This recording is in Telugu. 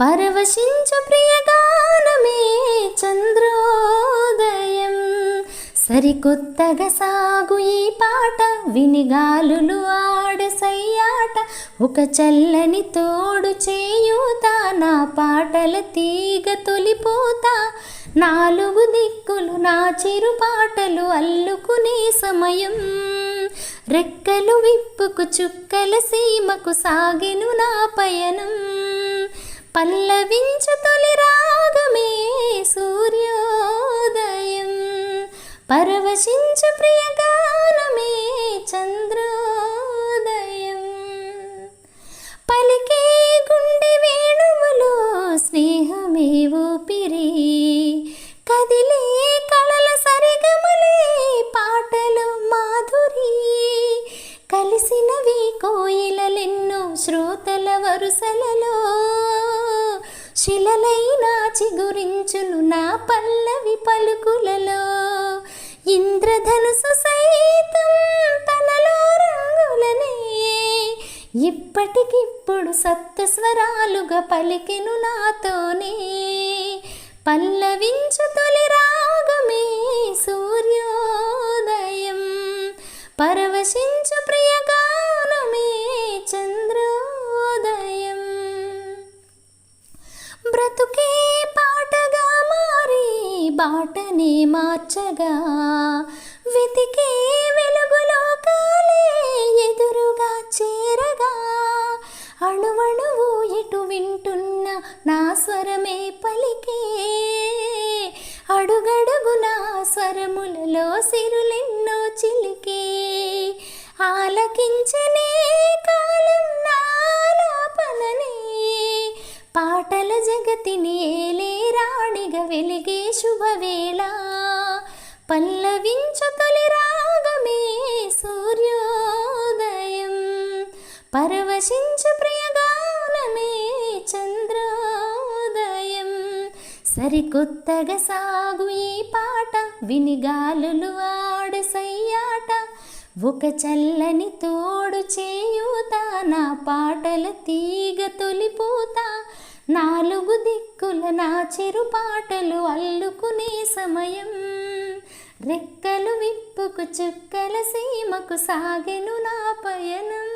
పరవశించు ప్రియగానమే చంద్రోదయం. సరికొత్తగా సాగు ఈ పాట వినిగాలులు ఆడసయ్యాట ఒక చల్లని తోడు చేయూత నా పాటల తీగ తొలిపోత. నాలుగు దిక్కులు నా చిరు పాటలు అల్లుకునే సమయం. రెక్కలు విప్పుకు చుక్కల సీమకు సాగెను నా పయనం. పల్లవించు తొలి రాగమే సూర్యోదయం. పరవశించు ప్రియగానమే చంద్రోదయం. పలికే గుండె వేణువులో స్నేహమే ఊపిరి. కదిలే కళల సరిగమలే పాటలు మాధురి. కలిసినవి కోయిలలెన్నో శ్రోతల వరుసలలో శిలలైనా చిగురించును నా పల్లవి పలుకులలో. ఇంద్రధనుసు సైతం తనలో రంగులనే. ఇప్పటికిప్పుడు సప్తస్వరాలుగా పలికెను నాతోనే. పల్లవించు తొలిరా బ్రతుకే పాటగా మారి బాటనే మార్చగా వెతికే వెలుగులో కాలే ఎదురుగా చేరగా అణువణువు ఎటు వింటున్న నా స్వరమే పలికే అడుగడుగు నా స్వరములలో సిరులెన్నో చిలికే ఆలకించనే కా వెలిగే శుభవేళ. పల్లవించు తొలి రాగమే సూర్యోదయం. పరవశించు ప్రియగానమే చంద్రోదయం. సరికొత్తగా సాగు ఈ పాట వినిగాలులు ఆడు సయ్యాట. ఒక చల్లని తోడు చేయూత నా పాటల తీగ తొలిపోతా. నాలుగు దిక్కుల నా చెరు పాటలు అల్లుకునే సమయం. రెక్కలు విప్పుకు చుక్కల సీమకు సాగెను నా పయనం.